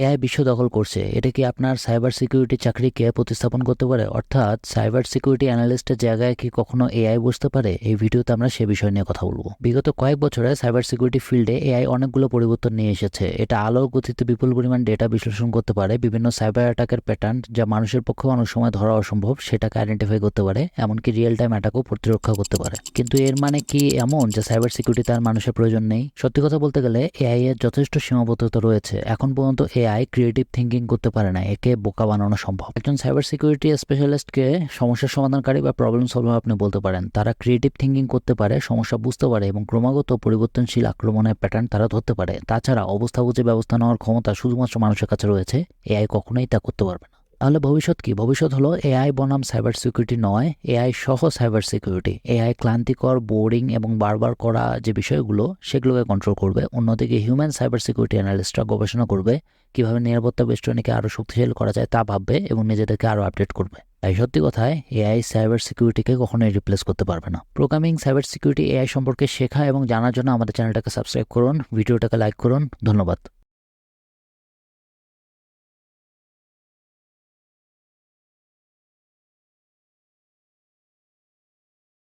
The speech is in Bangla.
এআই বিশ্ব দখল করছে। এটা কি আপনার সাইবার সিকিউরিটি চাকরিকে প্রতিস্থাপন করতে পারে? অর্থাৎ সাইবার সিকিউরিটি অ্যানালিস্টের জায়গায় কি কখনো এআই বসতে পারে? এই ভিডিওতে আমরা সে বিষয় নিয়ে কথা বলব। বিগত কয়েক বছরে সাইবার সিকিউরিটি ফিল্ডে এআই অনেকগুলো পরিবর্তন নিয়ে এসেছে। এটা আলোর গতিতে বিপুল পরিমাণ ডেটা বিশ্লেষণ করতে পারে। বিভিন্ন সাইবার অ্যাটাকের প্যাটার্ন যা মানুষের পক্ষে অনেক সময় ধরা অসম্ভব, সেটাকে আইডেন্টিফাই করতে পারে। এমনকি রিয়েল টাইম অ্যাটাকও প্রতিরক্ষা করতে পারে। কিন্তু এর মানে কি এমন যে সাইবার সিকিউরিটি তার মানুষের প্রয়োজন নেই? সত্যি কথা বলতে গেলে এআই এর যথেষ্ট সীমাবদ্ধতা রয়েছে। এখন পর্যন্ত এআই ক্রিয়েটিভ থিঙ্কিং করতে পারে না, একে বোকা বানানো সম্ভব। একজন সাইবার সিকিউরিটি স্পেশালিস্টকে সমস্যার সমাধানকারী বা প্রবলেম সলভার আপনি বলতে পারেন। তারা ক্রিয়েটিভ থিঙ্কিং করতে পারে, সমস্যা বুঝতে পারে এবং ক্রমাগত পরিবর্তনশীল আক্রমণের প্যাটার্ন তারা ধরতে পারে। তাছাড়া অবস্থা বুঝে ব্যবস্থা নেওয়ার ক্ষমতা শুধুমাত্র মানুষের কাছে রয়েছে। এআই কখনোই তা করতে পারবে না। তাহলে ভবিষ্যৎ কি? ভবিষ্যৎ হলো এআই বনাম সাইবার সিকিউরিটি নয় এআই সহ সাইবার সিকিউরিটি এআই ক্লান্তিকর বোরিং এবং বারবার করা যে বিষয়গুলো, সেগুলোকে কন্ট্রোল করবে। অন্যদিকে হিউম্যান সাইবার সিকিউরিটি অ্যানালিস্টরা গবেষণা করবে কীভাবে নিরাপত্তা বেষ্টনীকে আরও শক্তিশালী করা যায় তা ভাববে এবং নিজেদেরকে আরও আপডেট করবে। তাই সত্যি কথায় এআই সাইবার সিকিউরিটিকে কখনোই রিপ্লেস করতে পারবে না। প্রোগ্রামিং সাইবার সিকিউরিটি এআই সম্পর্কে শেখা এবং জানার জন্য আমাদের চ্যানেলটাকে সাবস্ক্রাইব করুন ভিডিওটাকে লাইক করুন। ধন্যবাদ।